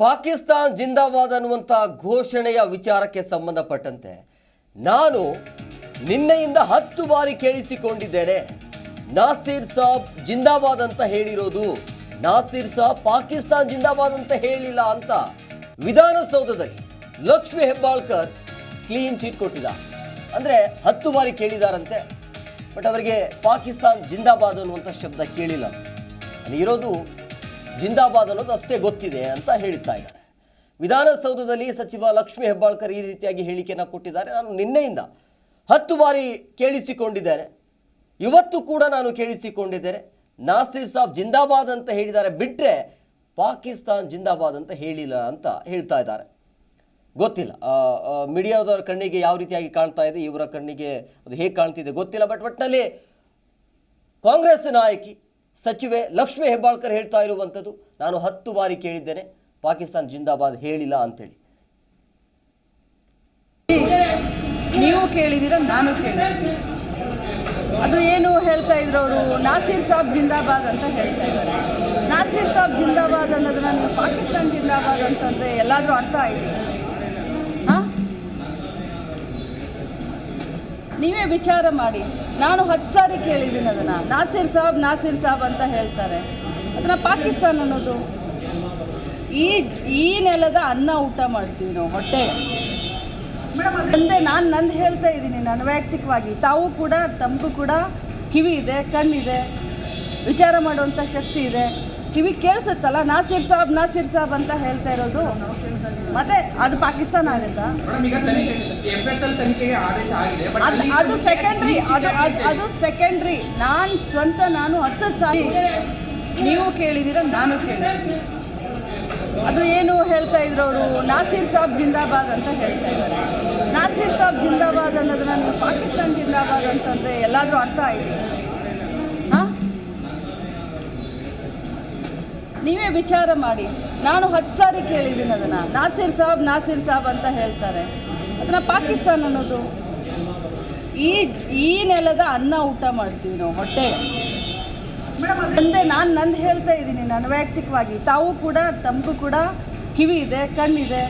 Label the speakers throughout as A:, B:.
A: ಪಾಕಿಸ್ತಾನ್ ಜಿಂದಾಬಾದ್ ಅನ್ನುವಂಥ ಘೋಷಣೆಯ ವಿಚಾರಕ್ಕೆ ಸಂಬಂಧಪಟ್ಟಂತೆ ನಾನು ನಿನ್ನೆಯಿಂದ ಹತ್ತು ಬಾರಿ ಕೇಳಿಸಿಕೊಂಡಿದ್ದೇನೆ. ನಾಸೀರ್ ಸಾಬ್ ಜಿಂದಾಬಾದ್ ಅಂತ ಹೇಳಿರೋದು. ನಾಸೀರ್ ಸಾಬ್ ಪಾಕಿಸ್ತಾನ್ ಜಿಂದಾಬಾದ್ ಅಂತ ಹೇಳಿಲ್ಲ ಅಂತ ವಿಧಾನಸೌಧದಲ್ಲಿ ಲಕ್ಷ್ಮಿ ಹೆಬ್ಬಾಳ್ಕರ್ ಕ್ಲೀನ್ ಚೀಟ್ ಕೊಟ್ಟಿದ್ದ ಅಂದರೆ ಹತ್ತು ಬಾರಿ ಕೇಳಿದಾರಂತೆ. ಬಟ್ ಅವರಿಗೆ ಪಾಕಿಸ್ತಾನ್ ಜಿಂದಾಬಾದ್ ಅನ್ನುವಂಥ ಶಬ್ದ ಕೇಳಿಲ್ಲ. ಅಲ್ಲಿ ಇರೋದು ಜಿಂದಾಬಾದ್ ಅನ್ನೋದು ಅಷ್ಟೇ ಗೊತ್ತಿದೆ ಅಂತ ಹೇಳ್ತಾ ಇದ್ದಾರೆ. ವಿಧಾನಸೌಧದಲ್ಲಿ ಸಚಿವ ಲಕ್ಷ್ಮೀ ಹೆಬ್ಬಾಳ್ಕರ್ ಈ ರೀತಿಯಾಗಿ ಹೇಳಿಕೆಯನ್ನು ಕೊಟ್ಟಿದ್ದಾರೆ. ನಾನು ನಿನ್ನೆಯಿಂದ ಹತ್ತು ಬಾರಿ ಕೇಳಿಸಿಕೊಂಡಿದ್ದೇನೆ. ಇವತ್ತು ಕೂಡ ನಾನು ಕೇಳಿಸಿಕೊಂಡಿದ್ದೇನೆ. ನಾಸೀರ್ ಸಾಬ್ ಜಿಂದಾಬಾದ್ ಅಂತ ಹೇಳಿದ್ದಾರೆ ಬಿಟ್ಟರೆ ಪಾಕಿಸ್ತಾನ್ ಜಿಂದಾಬಾದ್ ಅಂತ ಹೇಳಿಲ್ಲ ಅಂತ ಹೇಳ್ತಾ ಇದ್ದಾರೆ. ಗೊತ್ತಿಲ್ಲ. ಮೀಡಿಯಾದವರ ಕಣ್ಣಿಗೆ ಯಾವ ರೀತಿಯಾಗಿ ಕಾಣ್ತಾ ಇದೆ, ಇವರ ಕಣ್ಣಿಗೆ ಅದು ಹೇಗೆ ಕಾಣ್ತಿದೆ ಗೊತ್ತಿಲ್ಲ. ಬಟ್ ಒಟ್ಟಿನಲ್ಲಿ ಕಾಂಗ್ರೆಸ್ ನಾಯಕಿ ಸಚಿವೆ ಲಕ್ಷ್ಮೀ ಹೆಬ್ಬಾಳ್ಕರ್ ಹೇಳ್ತಾ ಇರುವಂಥದ್ದು ನಾನು ಹತ್ತು ಬಾರಿ ಕೇಳಿದ್ದೇನೆ. ಪಾಕಿಸ್ತಾನ್ ಜಿಂದಾಬಾದ್ ಹೇಳಿಲ್ಲ ಅಂತೇಳಿ
B: ನೀವು ಕೇಳಿದ್ದೀರ? ನಾನು ಕೇಳಿದ್ದೀನಿ. ಅದು ಏನು ಹೇಳ್ತಾ ಇದ್ರು ಅವರು? ನಾಸೀರ್ ಸಾಬ್ ಜಿಂದಾಬಾದ್ ಅಂತ ಹೇಳ್ತಾ ಇದ್ದಾರೆ. ನಾಸೀರ್ ಸಾಬ್ ಜಿಂದಾಬಾದ್ ಅನ್ನೋದನ್ನ ನಾನು ಪಾಕಿಸ್ತಾನ್ ಜಿಂದಾಬಾದ್ ಅಂತಂದ್ರೆ ಎಲ್ಲಾದರೂ ಅರ್ಥ ಆಯ್ತು. ಹಾಂ? ನೀವೇ ವಿಚಾರ ಮಾಡಿ. ನಾನು ಹತ್ತು ಸಾರಿ ಕೇಳಿದ್ದೀನಿ ಅದನ್ನು. ನಾಸೀರ್ ಸಾಬ್ ನಾಸೀರ್ ಸಾಬ್ ಅಂತ ಹೇಳ್ತಾರೆ. ಅದನ್ನು ಪಾಕಿಸ್ತಾನ ಅನ್ನೋದು. ಈ ಈ ನೆಲದ ಅನ್ನ ಊಟ ಮಾಡ್ತೀವಿ ನಾವು ಹೊಟ್ಟೆ. ಅಂದ್ರೆ ನಾನು ನಂದು ಹೇಳ್ತಾ ಇದ್ದೀನಿ ನಾನು ವೈಯಕ್ತಿಕವಾಗಿ. ತಾವು ಕೂಡ ತಮಗೂ ಕೂಡ ಕಿವಿ ಇದೆ ಕಣ್ಣಿದೆ. ವಿಚಾರ ಮಾಡುವಂಥ ಶಕ್ತಿ ಇದೆ. ಕಿವಿ ಕೇಳಿಸುತ್ತಲ್ಲ ನಾಸೀರ್ ಸಾಬ್ ನಾಸಿರ್ ಸಾಬ್ ಅಂತ ಹೇಳ್ತಾ ಇರೋದು. ಮತ್ತೆ ಅದು ಪಾಕಿಸ್ತಾನ ಆಗುತ್ತಾ? ಅದು ಅದು ಸೆಕೆಂಡ್ರಿ ಅದು ಅದು ಅದು ಸೆಕೆಂಡ್ರಿ ನಾನು ಸ್ವಂತ ನಾನು ಹತ್ತು ಸಾರಿ ನೀವು ಕೇಳಿದ್ದೀರ ನಾನು ಕೇಳಿದ್ದೀನಿ ಅದು ಏನು ಹೇಳ್ತಾ ಇದ್ರು ಅವರು? ನಾಸೀರ್ ಸಾಬ್ ಜಿಂದಾಬಾದ್ ಅಂತ ಹೇಳ್ತಾ ಇದ್ದಾರೆ. ನಾಸೀರ್ ಸಾಬ್ ಜಿಂದಾಬಾದ್ ಅನ್ನೋದನ್ನ ನೀವು ಪಾಕಿಸ್ತಾನ್ ಜಿಂದಾಬಾದ್ ಅಂತಂದ್ರೆ ಎಲ್ಲಾದರೂ ಅರ್ಥ ಆಯ್ತು. ಹಾಂ? ನೀವೇ ವಿಚಾರ ಮಾಡಿ. ನಾನು ಹತ್ತು ಸಾರಿ ಕೇಳಿದ್ದೀನಿ ಅದನ್ನು. ನಾಸಿರ್ ಸಾಬ್ ನಾಸಿರ್ ಸಾಬ್ ಅಂತ ಹೇಳ್ತಾರೆ. ಅದನ್ನು ಪಾಕಿಸ್ತಾನ ಅನ್ನೋದು. ಈ ಈ ನೆಲದ ಅನ್ನ ಊಟ ಮಾಡ್ತೀವಿ ನಾವು ಹೊಟ್ಟೆ. ಅಂದರೆ ನಾನು ನಂದು ಹೇಳ್ತಾ ಇದ್ದೀನಿ ನಾನು ವೈಯಕ್ತಿಕವಾಗಿ. ತಾವು ಕೂಡ ತಮಗೂ ಕೂಡ ಕಿವಿ ಇದೆ ಕಣ್ಣಿದೆ.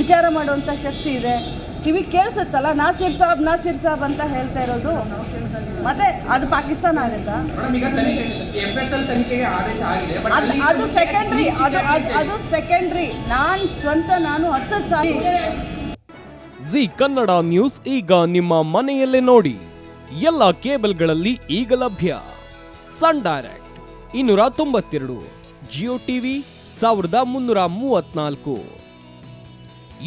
B: ವಿಚಾರ ಮಾಡುವಂಥ ಶಕ್ತಿ ಇದೆ. ಕಿವಿ ಕೇಳಿಸುತ್ತಲ್ಲ ನಾಸೀರ್ ಸಾಬ್ ನಾಸಿರ್ ಸಾಬ್ ಅಂತ ಹೇಳ್ತಾ ಇರೋದು. ಮತ್ತೆ ಅದು ಪಾಕಿಸ್ತಾನ ಆಗುತ್ತಾ?
C: ಮೇಡಮ್ ಈಗ ತನಿಖೆ ಎಫ್ ಎಸ್ ತನಿಖೆಗೆ ಆದೇಶ ಆಗಿದೆ ಬಟ್
B: ಅದು ಸೆಕೆಂಡ್ರಿ ಅದು ಅದು ಅದು ಸೆಕೆಂಡ್ರಿ ನಾನು ಸ್ವಂತ ನಾನು ಹತ್ತು ಸಾರಿ
D: ಜಿ ಕನ್ನಡ ನ್ಯೂಸ್ ಈಗ ನಿಮ್ಮ ಮನೆಯಲ್ಲೇ ನೋಡಿ. ಎಲ್ಲ ಕೇಬಲ್ಗಳಲ್ಲಿ ಈಗ ಲಭ್ಯ. ಸನ್ ಡೈರೆಕ್ಟ್ ಇನ್ನೂರ ತೊಂಬತ್ತೆರಡು. ಜಿಯೋ ಟಿವಿ ಸಾವಿರದ ಮುನ್ನೂರ ಮೂವತ್ನಾಲ್ಕು.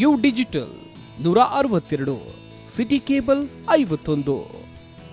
D: ಯು ಡಿಜಿಟಲ್ ನೂರ ಅರವತ್ತೆರಡು. ಸಿಟಿ ಕೇಬಲ್ ಐವತ್ತೊಂದು.